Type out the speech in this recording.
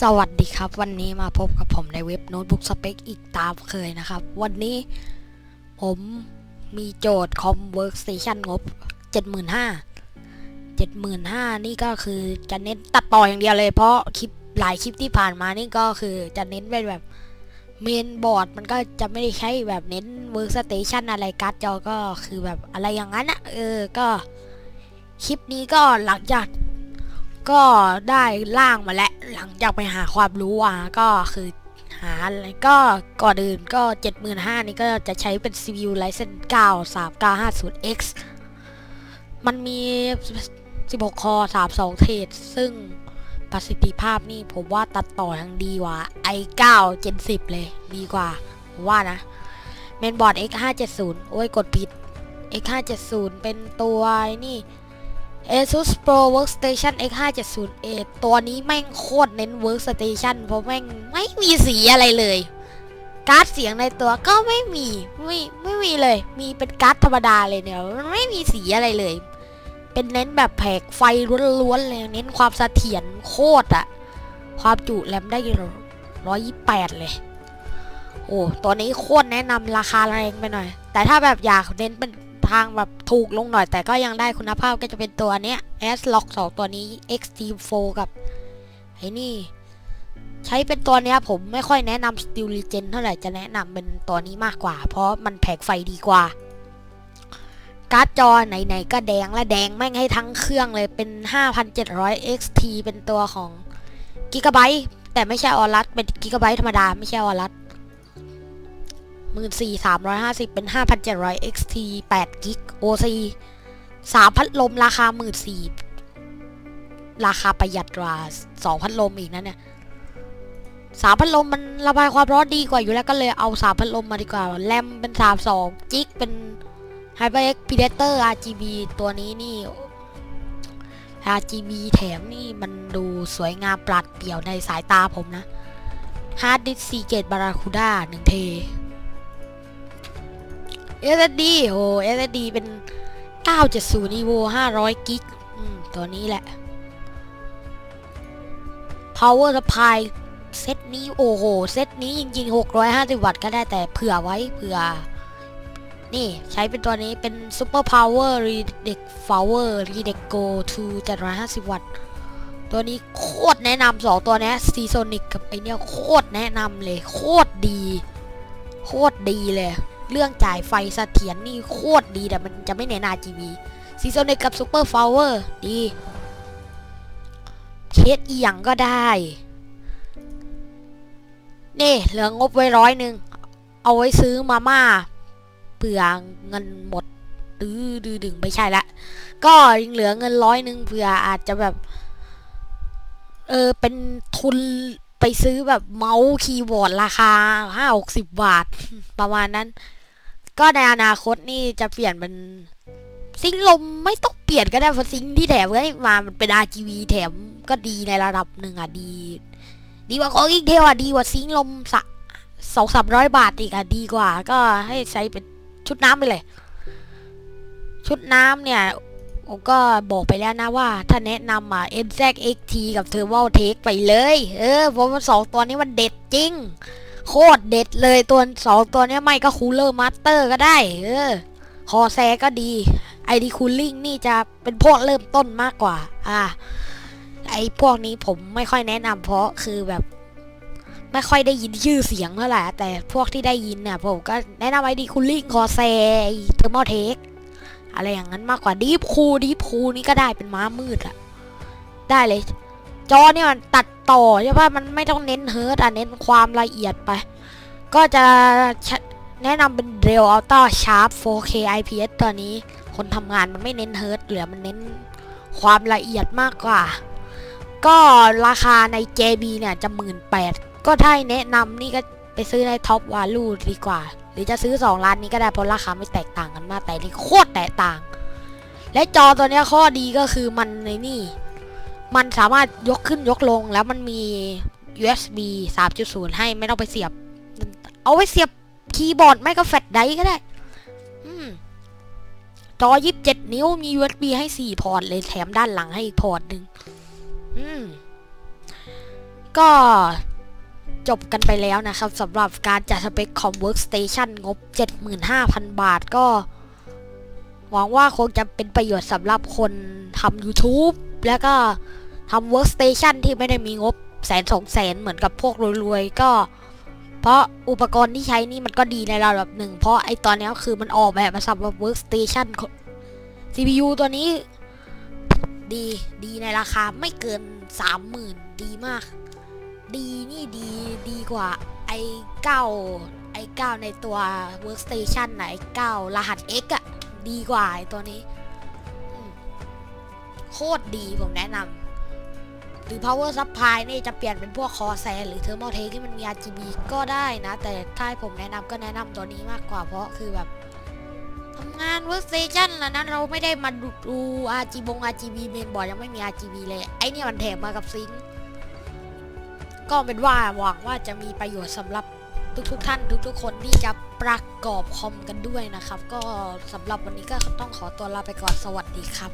สวัสดีครับ วันนี้มาพบกับผมในเว็บโน้ตบุ๊กสเปคอีกตามเคยนะครับ วันนี้ผมมีโจทย์คอมเวิร์กสเตชันงบ 75,000 75,000 นี่ก็คือจะเน้นตัดต่ออย่างเดียวเลย เพราะคลิปหลายคลิปที่ผ่านมานี่ก็คือจะเน้นเป็นแบบเมนบอร์ดมันก็จะไม่ได้ใช้แบบเน้นเวิร์กสเตชันอะไรการ์ดจอก็คือแบบอะไรอย่างนั้นอะเออก็คลิปนี้ก็หลังจาก ก็ได้ล่างมาแล้วหลังจากไปหาความรู้มาก็คือหาอะไรก็ก่อนอื่นก็ 75,000นี่ก็จะใช้เป็น CPU Ryzen 9 3950X มันมี 16 คอ 32 เทรดซึ่งประสิทธิภาพนี่ผมว่าตัดต่อยังดีกว่า i9 Gen 10 เลยดีกว่า ผมว่านะเมนบอร์ด X570 โอ้ยกดผิด X570 เป็นตัวนี่ ASUS Pro Workstation X570A ตัวนี้แม่งโคตรเน้น Workstation เพราะแม่งไม่มีสีอะไรเลย การ์ดเสียงในตัวก็ไม่มีไม่ไม่มีเลย มีเป็นการ์ดธรรมดาเลยเนี่ยมันไม่มีสีอะไรเลย เป็นเน้นแบบแผกไฟล้วนๆเลย เน้นความเสถียรโคตรอะความจุแรมได้ร้อยยี่แปดเลย โอ้ตัวนี้โคตรแนะนำราคาแรงไปหน่อย แต่ถ้าแบบอยากเน้นเป็น ทางแบบถูกลงหน่อยแต่ก็ยังได้คุณภาพก็จะเป็นตัวเนี้ย S Lock 2 ตัวนี้ Extreme 4กับไอ้นี่ ใช้เป็นตัวเนี้ยผมไม่ค่อยแนะนำ Steel Legend เท่าไหร่จะแนะนำเป็นตัวนี้มากกว่า เพราะมันแผกไฟดีกว่า การ์ดจอไหนๆก็แดงและแดงแม่งให้ทั้งเครื่องเลยเป็น 5,700 XT เป็นตัวของ Gigabyte แต่ไม่ใช่ออรัสเป็น Gigabyte ธรรมดาไม่ใช่ออรัส หมื่นสี่สามร้อยห้าสิบเป็นห้าพันเจ็ดร้อย XT แปดกิก OC สามพัดลมราคาหมื่นสี่ราคาประหยัดกว่าสองพัดลมอีกนะเนี่ยสามพัดลมมันระบายความร้อนดีกว่าอยู่แล้วก็เลยเอาสามพัดลมมาดีกว่า แรมเป็นสามสองจิก เป็น HyperX Predator RGB ตัวนี้นี่ RGB แถมนี่มันดูสวยงามปราดเปรียวในสายตาผมนะ Hard Disk Seagate Barracuda หนึ่งเท SSD โอ้ SSD เป็น 970 Evo 500 กิกตัวนี้แหละ Power Supply เซตนี้โอ้โห เซตนี้จริง ๆ 650 วัตต์ก็ได้แต่เผื่อไว้เผื่อ นี่ใช้เป็นตัวนี้เป็น Super Power Redec Power Redec Go 2 750 วัตต์ ตัวนี้โคตรแนะนำสองตัวนี้ย Seasonic กับไอเนี้ยโคตรแนะนำเลย โคตรดี โคตรดีเลย เรื่องจ่ายไฟเสถียรนี่โคตรดีแต่มันจะไม่เน้น RGB ซีโซนิกกับซูเปอร์ฟลาวเวอร์ดีเคสอีหยังก็ได้ นี่เหลืองบไว้ร้อยหนึ่ง เอาไว้ซื้อมาม่าเผื่อเงินหมดดื้อดื้อดึงไม่ใช่ละ ก็ยังเหลือเงินร้อยหนึ่งเผื่ออาจจะแบบ เออเป็นทุน ไปซื้อแบบเมาส์คีย์บอร์ดราคาห้าหกสิบบาท ประมาณนั้น ก็ในอนาคตนี่จะเปลี่ยนเป็นซิงลมไม่ต้องเปลี่ยนก็ได้เพราะซิงที่แถมให้มามันเป็น RGB แถมก็ดีในระดับหนึ่งอะดี ดีกว่าของอีกเทลอะดีกว่าซิงลมสะสองสามร้อยบาทอีกอะดีกว่า ก็ให้ใช้เป็นชุดน้ำไปเลย ชุดน้ำเนี่ย ผมก็บอกไปแล้วนะว่า ถ้าแนะนำอะ n z XT กับ Thermal Take ไปเลย เออเพราะว่าสองตัวนี้มันเด็ดจริง โคตรเด็ดเลยตัวสองตัวนี้ไม่ก็คูลเลอร์มาสเตอร์ก็ได้ เออคอแซก็ดีไอดีคูลิ่งนี่จะเป็นพวกเริ่มต้นมากกว่า อ่า ไอพวกนี้ผมไม่ค่อยแนะนำเพราะคือแบบ ไม่ค่อยได้ยินชื่อเสียงเท่าไหร่แต่พวกที่ได้ยินเนี่ยผมก็แนะนำไอดีคูลิ่งคอแซเทอร์มอลเทค อะไรอย่างนั้นมากกว่าดีฟคูดีฟคูนี่ก็ได้เป็นม้ามืดอะได้เลย จอเนี่ยมันตัดต่อใช่ป่ะมันไม่ต้องเน้นเฮิร์ตอะเน้นความละเอียดไป ก็จะแนะนำเป็นเร l อัลต้าชาร์ป 4K IPS ตัวนี้ คนทำงานมันไม่เน้นเฮิร์ตเหลือมันเน้นความละเอียดมากกว่า ก็ราคาใน JB เนี่ยจะหมื่นแปดก็ถ้าแนะนำนี่ก็ไปซื้อในท็อปวาลูดีกว่า หรือจะซื้อ2ร้านนี้ก็ได้เพราะราคาไม่แตกต่างกันมากแต่นี่โคตรแตกต่าง และจอตัวนี้ข้อดีก็คือมันในนี่ มันสามารถยกขึ้นยกลงแล้วมันมี USB 3.0 ให้ไม่ต้องไปเสียบ เอาไว้เสียบคีย์บอร์ดไม่ก็แฟลชไดรฟ์ก็ได้อืมจอ 27 นิ้วมี USB ให้ 4 พอร์ตเลยแถมด้านหลังให้อีกพอร์ตหนึ่งอืม ก็ จบกันไปแล้วนะครับสำหรับการจัดสเปคคอม Workstation งบ 75,000 บาทก็ หวังว่าคงจะเป็นประโยชน์สำหรับคนทำ YouTube แล้วก็ทำ Workstation ที่ไม่ได้มีงบแสนสองแสนเหมือนกับพวกรวยๆ ก็ เพราะอุปกรณ์ที่ใช้นี่มันก็ดีในระดับหนึ่ง เพราะไอตอนนี้คือมันออกแบบมาสำหรับ Workstation CPU ตัวนี้ดีดีในราคาไม่เกิน 30,000 ดีมาก ดีนี่ดีดีกว่าไอเก้าไอเก้าในตัว Workstation นะไอเก้ารหัส X อะดีกว่าไอตัวนี้ โคตรดีผมแนะนำหรือ power supply นี่จะเปลี่ยนเป็นพวก Corsair หรือ Thermal Take ที่มันมี RGB ก็ได้นะ แต่ถ้าให้ผมแนะนำก็แนะนำตัวนี้มากกว่าเพราะคือแบบทำงาน workstation แล้วนั้นเราไม่ได้มาดู RGB บง RGB mainboard ยังไม่มี RGB เลย ไอเนี่ยมันแถมมากับซิงค์ ก็เป็นว่าหวังว่าจะมีประโยชน์สำหรับทุกๆท่านทุกๆ คนที่จะประกอบคอมกันด้วยนะครับ ก็สำหรับวันนี้ก็ต้องขอตัวลาไปก่อนสวัสดีครับ